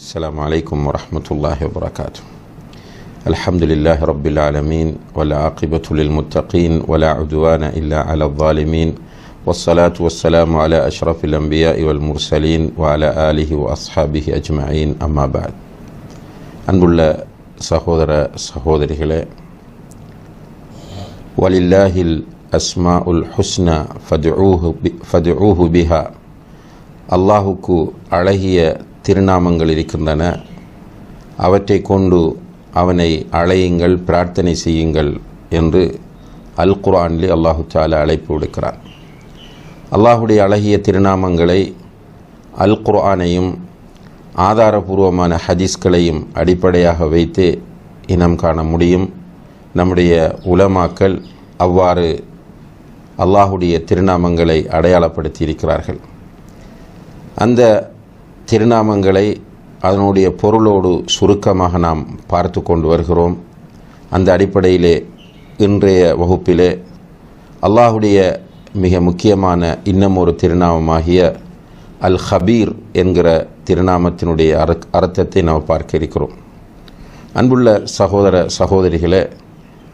السلام عليكم ورحمة الله وبركاته الحمد لله رب العالمين والعاقبة للمتقين ولا عدوان إلا على الظالمين والصلاة والسلام على أشرف الأنبياء والمرسلين وعلى آله وأصحابه أجمعين أما بعد அன்புள்ள சகோதர சகோதரிகளே வலில்லாஹில் அஸ்மா உல் ஹுஸ்னா ஃபதுஊஹு பி ஃபதுஊஹு பிஹா அல்லாஹுக்கு அழகிய திருநாமங்கள் இருக்கின்றன. அவற்றை கொண்டு அவனை அழையுங்கள் பிரார்த்தனை செய்யுங்கள் என்று அல் குரான்லி அல்லாஹு சாலா அழைப்பு விடுக்கிறான் அல்லாஹுடைய அழகிய திருநாமங்களை அல் குர்ஆனையும் ஆதாரபூர்வமான ஹதீஸ்களையும் அடிப்படையாக வைத்து இனம் காண முடியும். நம்முடைய உலமாக்கள் அவ்வாறு அல்லாஹுடைய திருநாமங்களை அடையாளப்படுத்தி இருக்கிறார்கள். அந்த திருநாமங்களை அதனுடைய பொருளோடு சுருக்கமாக நாம் பார்த்து கொண்டு வருகிறோம். அந்த அடிப்படையிலே இன்றைய வகுப்பிலே அல்லாஹுடைய மிக முக்கியமான இன்னும் ஒரு திருநாமமாகிய அல் ஹபீர் என்கிற திருநாமத்தினுடைய அர்த்தத்தை நாம் பார்க்க இருக்கிறோம். அன்புள்ள சகோதர சகோதரிகளே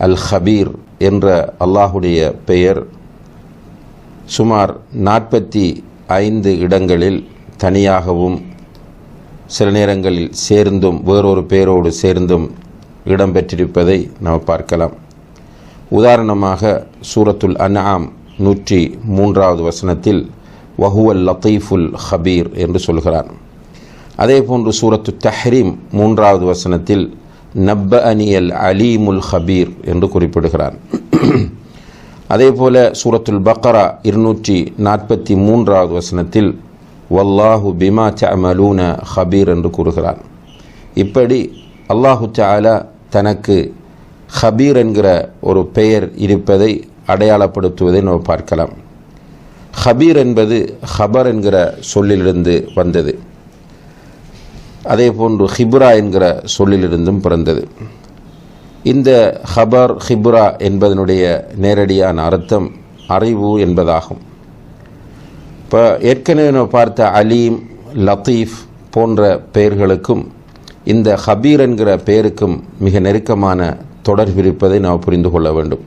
அல் ஹபீர் என்ற அல்லாஹுடைய பெயர் சுமார் நாற்பத்தி ஐந்து இடங்களில் தனியாகவும் சில நேரங்களில் சேர்ந்தும் வேறொரு பேரோடு சேர்ந்தும் இடம்பெற்றிருப்பதை நாம் பார்க்கலாம். உதாரணமாக சூரத்துல் அன்ஆம் நூற்றி மூன்றாவது வசனத்தில் வஹுவல் லத்தீஃபுல் ஹபீர் என்று சொல்கிறார். அதே போன்று சூரத்து தஹ்ரீம் மூன்றாவது வசனத்தில் நப்ப அனியல் அலீமுல் ஹபீர் என்று குறிப்பிடுகிறான் அதே போல சூரத்துல் பக்கரா இருநூற்றி நாற்பத்தி மூன்றாவது வசனத்தில் வல்லாஹு பிமா தமலூன ஹபீர் என்று கூறுகிறான். இப்படி அல்லாஹு தாலா தனக்கு ஹபீர் என்கிற ஒரு பெயர் இருப்பதை அடையாளப்படுத்துவதை நாம் பார்க்கலாம். ஹபீர் என்பது ஹபர் என்கிற சொல்லிலிருந்து வந்தது. அதே போன்று ஹிப்ரா என்கிற சொல்லிலிருந்தும் பிறந்தது. இந்த ஹபர் ஹிப்ரா என்பதனுடைய நேரடியான அர்த்தம் அறிவு என்பதாகும். இப்போ ஏற்கனவே நம்ம பார்த்த அலீம் லத்தீஃப் போன்ற பெயர்களுக்கும் இந்த ஹபீர் என்கிற பெயருக்கும் மிக நெருக்கமான தொடர்பு இருப்பதை நாம் புரிந்து கொள்ள வேண்டும்.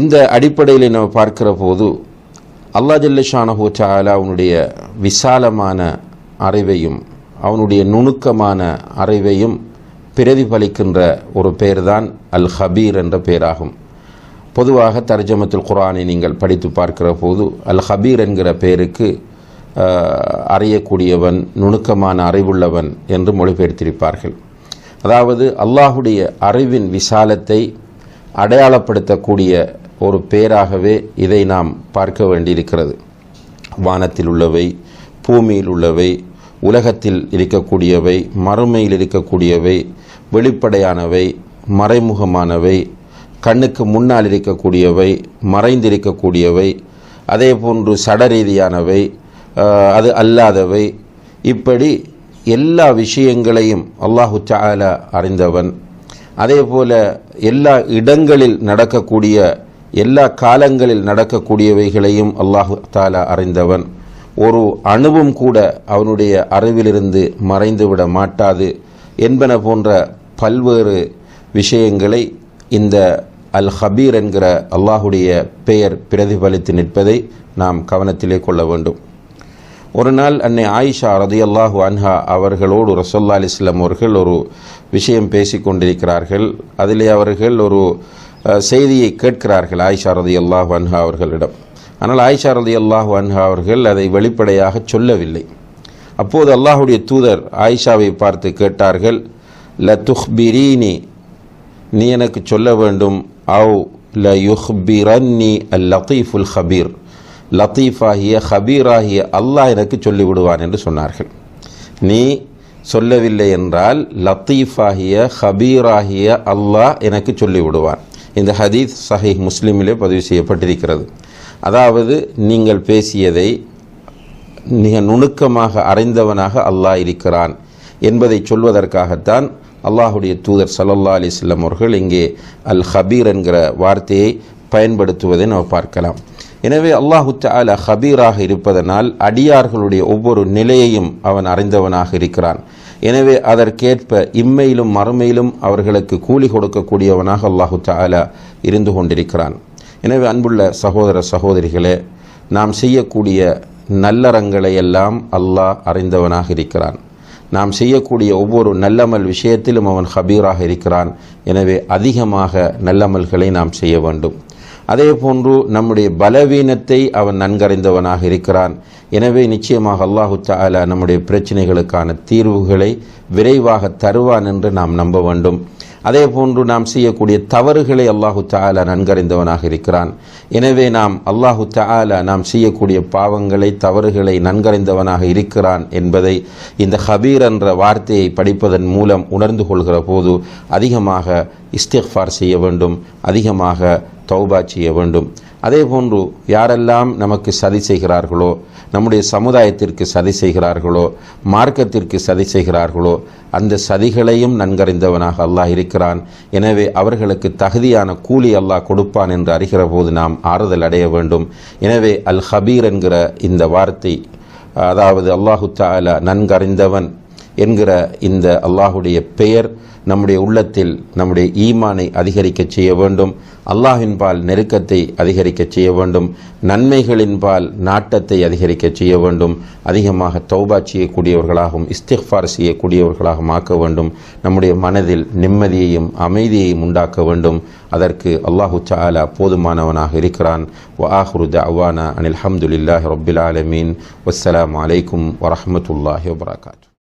இந்த அடிப்படையில் நாம் பார்க்கிற போது அல்லா ஜல்லஷானஹூ சாலா அவனுடைய விசாலமான அறிவையும் அவனுடைய நுணுக்கமான அறிவையும் பிரதிபலிக்கின்ற ஒரு பெயர்தான் அல் ஹபீர் என்ற பெயராகும். பொதுவாக தர்ஜமத்துல் குரானை நீங்கள் படித்து பார்க்கிற போது அல் ஹபீர் என்கிற பெயருக்கு அறியக்கூடியவன் நுணுக்கமான அறிவுள்ளவன் என்று மொழிபெயர்த்திருப்பார்கள். அதாவது அல்லாஹுடைய அறிவின் விசாலத்தை அடையாளப்படுத்தக்கூடிய ஒரு பெயராகவே இதை நாம் பார்க்க வேண்டியிருக்கிறது. வானத்தில் உள்ளவை பூமியில் உள்ளவை உலகத்தில் இருக்கக்கூடியவை மறுமையில் இருக்கக்கூடியவை வெளிப்படையானவை மறைமுகமானவை கண்ணுக்கு முன்னால் இருக்கக்கூடியவை மறைந்திருக்கக்கூடியவை அதே போன்று சடரீதியானவை அது அல்லாதவை. இப்படி எல்லா விஷயங்களையும் அல்லாஹு சாலா அறிந்தவன். அதே போல எல்லா இடங்களில் நடக்கக்கூடிய எல்லா காலங்களில் நடக்கக்கூடியவைகளையும் அல்லாஹு தாலா அறிந்தவன். ஒரு அணுவும் கூட அவனுடைய அறிவிலிருந்து மறைந்துவிட மாட்டாது என்பன போன்ற பல்வேறு விஷயங்களை இந்த அல் ஹபீர் என்கிற அல்லாஹுடைய பெயர் பிரதிபலித்து நிற்பதை நாம் கவனத்திலே கொள்ள வேண்டும். ஒரு நாள் அன்னை ஆயிஷா ரதி அல்லாஹு அன்ஹா அவர்களோடு ரசோல்லா அலிஸ்லாம் அவர்கள் ஒரு விஷயம் பேசி கொண்டிருக்கிறார்கள். அதிலே அவர்கள் ஒரு செய்தியை கேட்கிறார்கள் ஆயிஷா ரதி அல்லாஹு அன்ஹா அவர்களிடம். ஆனால் ஆயிஷா ரதி அல்லாஹு அன்ஹா அவர்கள் அதை வெளிப்படையாக சொல்லவில்லை. அப்போது அல்லாஹுடைய தூதர் ஆயிஷாவை பார்த்து கேட்டார்கள் ல துஹ்பிரீனி நீ எனக்கு சொல்ல வேண்டும் அவ் ல யுஹ்பிரன்னி அல் லத்தீஃபுல் ஹபீர் லத்தீஃபாகிய ஹபீராகிய அல்லாஹ் எனக்கு சொல்லிவிடுவான் என்று சொன்னார்கள். நீ சொல்லவில்லை என்றால் லத்தீஃபாகிய ஹபீராகிய அல்லாஹ் எனக்கு சொல்லிவிடுவான். இந்த ஹதீஸ் சஹீஹ் முஸ்லீமிலே பதிவு செய்யப்பட்டிருக்கிறது. அதாவது நீங்கள் பேசியதை மிக நுணுக்கமாக அறிந்தவனாக அல்லாஹ் இருக்கிறான் என்பதை சொல்வதற்காகத்தான் அல்லாஹுடைய தூதர் சல்லல்லா அலிஸ்லம் அவர்கள் இங்கே அல் ஹபீர் என்கிற வார்த்தையை பயன்படுத்துவதை நாம் பார்க்கலாம். எனவே அல்லாஹு தஆலா ஹபீராக இருப்பதனால் அடியார்களுடைய ஒவ்வொரு நிலையையும் அவன் அறிந்தவனாக இருக்கிறான். எனவே அதற்கேற்ப இம்மையிலும் மறுமையிலும் அவர்களுக்கு கூலி கொடுக்கக்கூடியவனாக அல்லாஹு தஆலா இருந்து கொண்டிருக்கிறான். எனவே அன்புள்ள சகோதர சகோதரிகளே நாம் செய்யக்கூடிய நல்லறங்களை எல்லாம் அல்லாஹ் அறிந்தவனாக இருக்கிறான். நாம் செய்யக்கூடிய ஒவ்வொரு நல்லமல் விஷயத்திலும் அவன் ஹபீராக இருக்கிறான். எனவே அதிகமாக நல்லமல்களை நாம் செய்ய வேண்டும். அதே போன்று நம்முடைய பலவீனத்தை அவன் நன்கறிந்தவனாக இருக்கிறான். எனவே நிச்சயமாக அல்லாஹு தாலா நம்முடைய பிரச்சனைகளுக்கான தீர்வுகளை விரைவாக தருவான் என்று நாம் நம்ப வேண்டும். அதே போன்று நாம் செய்யக்கூடிய தவறுகளை அல்லாஹு தாலா நன்கறிந்தவனாக இருக்கிறான். எனவே நாம் அல்லாஹு தாலா நாம் செய்யக்கூடிய பாவங்களை தவறுகளை நன்கறிந்தவனாக இருக்கிறான் என்பதை இந்த ஹபீர் என்ற வார்த்தையை படிப்பதன் மூலம் உணர்ந்து கொள்கிற போது அதிகமாக இஸ்திஃபார் செய்ய வேண்டும் அதிகமாக தௌபா செய்ய வேண்டும். அதே போன்று யாரெல்லாம் நமக்கு சதி செய்கிறார்களோ நம்முடைய சமுதாயத்திற்கு சதி செய்கிறார்களோ மார்க்கத்திற்கு சதி செய்கிறார்களோ அந்த சதிகளையும் நன்கறிந்தவனாக அல்லாஹ் இருக்கிறான். எனவே அவர்களுக்கு தகுதியான கூலி அல்லாஹ் கொடுப்பான் என்று அறிகிற போது நாம் ஆறுதல் அடைய வேண்டும். எனவே அல் ஹபீர் என்கிற இந்த வார்த்தை அதாவது அல்லாஹு தாலா நன்கறிந்தவன் என்கிற இந்த அல்லாஹுடைய பெயர் நம்முடைய உள்ளத்தில் நம்முடைய ஈமானை அதிகரிக்க செய்ய வேண்டும். அல்லாஹின் பால் நெருக்கத்தை அதிகரிக்க செய்ய வேண்டும். நன்மைகளின் பால் நாட்டத்தை அதிகரிக்க செய்ய வேண்டும். அதிகமாக தௌபா செய்யக்கூடியவர்களாகவும் இஸ்திஃபார் செய்யக்கூடியவர்களாகவும் ஆக்க வேண்டும். நம்முடைய மனதில் நிம்மதியையும் அமைதியையும் உண்டாக்க வேண்டும். அதற்கு அல்லாஹு சாலா போதுமானவனாக இருக்கிறான். வ அவானா அனில் ஹம்துலில்லாஹி ரொபில் ஆலமீன். வஸ்ஸலாமு அலைக்கும் வரமத்துல்லாஹி வபரகாத்து.